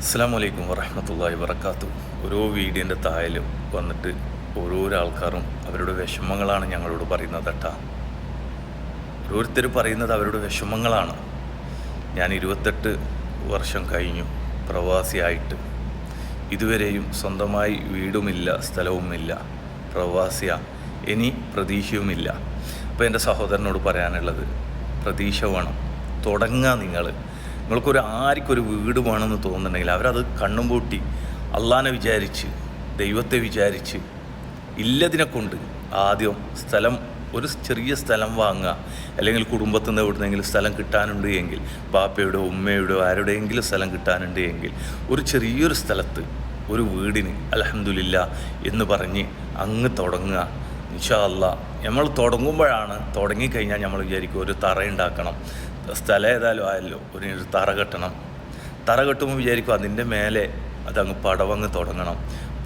അസ്സാം വലൈക്കും വറഹമത്തല്ലാഹി വർക്കാത്തു ഓരോ വീഡിയോന്റെ തായലും വന്നിട്ട് ഓരോരോ ആൾക്കാരും അവരുടെ വിഷമങ്ങളാണ് ഞങ്ങളോട് പറയുന്നത് കേട്ടാ. ഓരോരുത്തർ പറയുന്നത് അവരുടെ വിഷമങ്ങളാണ്. ഞാൻ ഇരുപത്തെട്ട് വർഷം കഴിഞ്ഞു പ്രവാസിയായിട്ട്. ഇതുവരെയും സ്വന്തമായി വീടുമില്ല സ്ഥലവുമില്ല. പ്രവാസിയ ഇനി പ്രതീക്ഷയുമില്ല. അപ്പോൾ എന്റെ സഹോദരനോട് പറയാനുള്ളത് പ്രതീക്ഷ വേണം. തുടങ്ങുക നിങ്ങൾ നിങ്ങൾക്കൊരു ആർക്കൊരു വീട് വേണമെന്ന് തോന്നുന്നുണ്ടെങ്കിൽ അവരത് കണ്ണും പൂട്ടി അള്ളാനെ വിചാരിച്ച് ദൈവത്തെ വിചാരിച്ച് ഇല്ലതിനെ കൊണ്ട് ആദ്യം സ്ഥലം ഒരു ചെറിയ സ്ഥലം വാങ്ങുക. അല്ലെങ്കിൽ കുടുംബത്തിൽ നിന്ന് എവിടുന്നെങ്കിലും സ്ഥലം കിട്ടാനുണ്ട് എങ്കിൽ പാപ്പയുടെയോ ഉമ്മയുടെയോ ആരുടെയെങ്കിലും സ്ഥലം കിട്ടാനുണ്ട് എങ്കിൽ ഒരു ചെറിയൊരു സ്ഥലത്ത് ഒരു വീടിന് അലഹമില്ല എന്ന് പറഞ്ഞ് അങ്ങ് തുടങ്ങുക. ഇൻഷാ അല്ല നമ്മൾ തുടങ്ങുമ്പോഴാണ് തുടങ്ങിക്കഴിഞ്ഞാൽ നമ്മൾ വിചാരിക്കും ഒരു തറ ഉണ്ടാക്കണം സ്ഥലം ഏതായാലും ആയല്ലോ. ഒരു തറ കെട്ടണം. തറ കെട്ടുമ്പോൾ വിചാരിക്കും അതിന്റെ മേലെ അതങ്ങ് പടവങ്ങ് തുടങ്ങണം.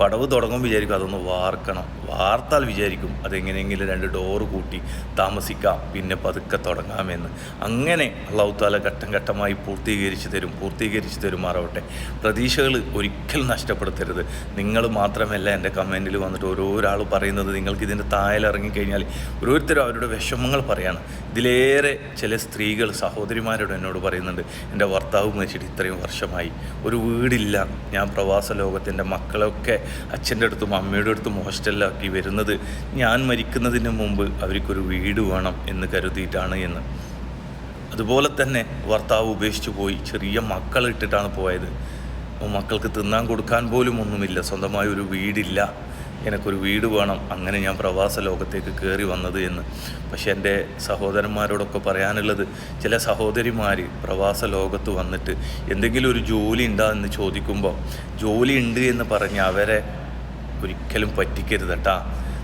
പടവ് തുടങ്ങുമ്പോൾ വിചാരിക്കും അതൊന്ന് വാർക്കണം. വാർത്താൽ വിചാരിക്കും അതെങ്ങനെയെങ്കിലും രണ്ട് ഡോറ് കൂട്ടി താമസിക്കാം പിന്നെ പതുക്കെ തുടങ്ങാമെന്ന്. അങ്ങനെ അള്ളാഹുത്താല ഘട്ടം ഘട്ടമായി പൂർത്തീകരിച്ച് തരും പൂർത്തീകരിച്ച് തരുമാറാവട്ടെ. പ്രതീക്ഷകൾ ഒരിക്കലും നഷ്ടപ്പെടുത്തരുത്. നിങ്ങൾ മാത്രമല്ല എന്റെ കമന്റിൽ വന്നിട്ട് ഓരോരാൾ പറയുന്നത് നിങ്ങൾക്ക് ഇതിന്റെ തായലിറങ്ങിക്കഴിഞ്ഞാൽ ഓരോരുത്തരും അവരുടെ വിഷമങ്ങൾ പറയാണ്. ഇതിലേറെ ചില സ്ത്രീകൾ സഹോദരിമാരോട് എന്നോട് പറയുന്നുണ്ട് എന്റെ ഭർത്താവ് മരിച്ചിട്ട് ഇത്രയും വർഷമായി. ഒരു വീടില്ല. ഞാൻ പ്രവാസ ലോകത്തിന്റെ മക്കളൊക്കെ അച്ഛന്റെ അടുത്തും അമ്മയുടെ അടുത്തും ഹോസ്റ്റലിലാക്കി വരുന്നത് ഞാൻ മരിക്കുന്നതിന് മുമ്പ് അവർക്കൊരു വീട് വേണം എന്ന് കരുതിയിട്ടാണ് എന്ന്. അതുപോലെ തന്നെ ഭർത്താവ് ഉപേക്ഷിച്ച് പോയി. ചെറിയ മക്കൾ ഇട്ടിട്ടാണ് പോയത്. മക്കൾക്ക് തിന്നാൻ കൊടുക്കാൻ പോലും ഒന്നുമില്ല. സ്വന്തമായ ഒരു വീടില്ല. എനിക്കൊരു വീട് വേണം. അങ്ങനെ ഞാൻ പ്രവാസ ലോകത്തേക്ക് കയറി വന്നത് എന്ന്. പക്ഷെ എന്റെ സഹോദരന്മാരോടൊക്കെ പറയാനുള്ളത് ചില സഹോദരിമാർ പ്രവാസ ലോകത്ത് വന്നിട്ട് എന്തെങ്കിലും ഒരു ജോലി ഉണ്ടോ എന്ന് ചോദിക്കുമ്പോൾ ജോലി ഉണ്ട് എന്ന് പറഞ്ഞ് അവരെ ഒരിക്കലും പറ്റിക്കരുത് കേട്ടാ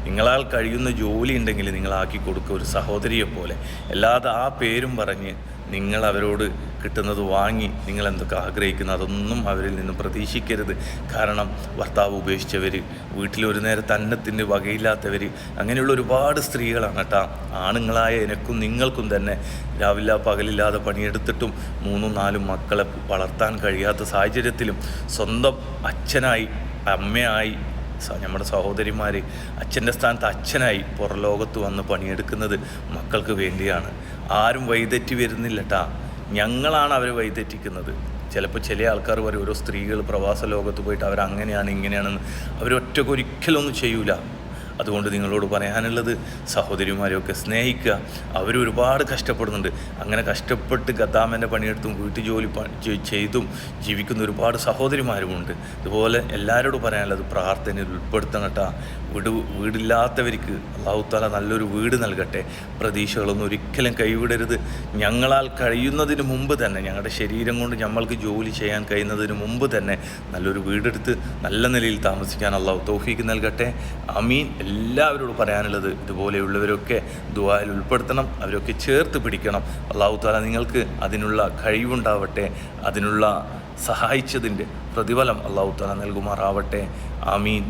നിങ്ങളാൽ കഴിയുന്ന ജോലി ഉണ്ടെങ്കിൽ നിങ്ങളാക്കി കൊടുക്കുക ഒരു സഹോദരിയെ പോലെ അല്ലാതെ ആ പേരും പറഞ്ഞ് നിങ്ങൾ അവരോട് കിട്ടുന്നത് വാങ്ങി നിങ്ങൾ എന്തൊക്കെ ആഗ്രഹിക്കുന്നു അതൊന്നും അവരിൽ നിന്നും പ്രതീക്ഷിക്കരുത്. കാരണം ഭർത്താവ് ഉപേക്ഷിച്ചവർ വീട്ടിൽ ഒരു നേരത്തെ അന്നത്തിന് വകയില്ലാത്തവർ അങ്ങനെയുള്ള ഒരുപാട് സ്ത്രീകളാണ് കേട്ടാ. ആണുങ്ങളായ എനക്കും നിങ്ങൾക്കും തന്നെ രാവിലെ പകലില്ലാതെ പണിയെടുത്തിട്ടും മൂന്നും നാലും മക്കളെ വളർത്താൻ കഴിയാത്ത സാഹചര്യത്തിലും സ്വന്തം അച്ഛനായി അമ്മയായി നമ്മുടെ സഹോദരിമാർ അച്ഛന്റെ സ്ഥാനത്ത് അച്ഛനായി പുറലോകത്ത് വന്ന് പണിയെടുക്കുന്നത് മക്കൾക്ക് വേണ്ടിയാണ്. ആരും വഴിതെറ്റി വരുന്നില്ല കേട്ടാ ഞങ്ങളാണ് അവരെ വഴിതെറ്റിക്കുന്നത്. ചിലപ്പോൾ ചില ആൾക്കാർ പറയും ഓരോ സ്ത്രീകൾ പ്രവാസ ലോകത്ത് പോയിട്ട് അവരങ്ങനെയാണ് ഇങ്ങനെയാണെന്ന്. അവരൊറ്റക്കൊരിക്കലൊന്നും ചെയ്യൂല. അതുകൊണ്ട് നിങ്ങളോട് പറയാനുള്ളത് സഹോദരിമാരെയൊക്കെ സ്നേഹിക്കുക. അവർ ഒരുപാട് കഷ്ടപ്പെടുന്നുണ്ട്. അങ്ങനെ കഷ്ടപ്പെട്ട് ഗതാമന്റെ പണിയെടുത്തും വീട്ടു ജോലി ചെയ്തും ജീവിക്കുന്ന ഒരുപാട് സഹോദരിമാരുമുണ്ട്. അതുപോലെ എല്ലാവരോടും പറയാനുള്ളത് പ്രാർത്ഥനയിൽ ഉൾപ്പെടുത്തണം കേട്ടാ. വീട് വീടില്ലാത്തവർക്ക് അള്ളാഹുത്താല നല്ലൊരു വീട് നൽകട്ടെ. പ്രതീക്ഷകളൊന്നും ഒരിക്കലും കൈവിടരുത്. ഞങ്ങളാൽ കഴിയുന്നതിന് മുമ്പ് തന്നെ ഞങ്ങളുടെ ശരീരം കൊണ്ട് നമ്മൾക്ക് ജോലി ചെയ്യാൻ കഴിയുന്നതിന് മുമ്പ് തന്നെ നല്ലൊരു വീടെടുത്ത് നല്ല നിലയിൽ താമസിക്കാൻ അള്ളാഹു തൗഫീക്ക് നൽകട്ടെ. അമീൻ എല്ലാവരോടും പറയാനുള്ളത് ഇതുപോലെയുള്ളവരൊക്കെ ദുബായിൽ ഉൾപ്പെടുത്തണം അവരൊക്കെ ചേർത്ത് പിടിക്കണം. അള്ളാഹു താല നിങ്ങൾക്ക് അതിനുള്ള കഴിവുണ്ടാവട്ടെ അതിനുള്ള സഹായിച്ചതിന്റെ പ്രതിഫലം അള്ളാഹു താല നൽകുമാറാവട്ടെ. ആമീൻ.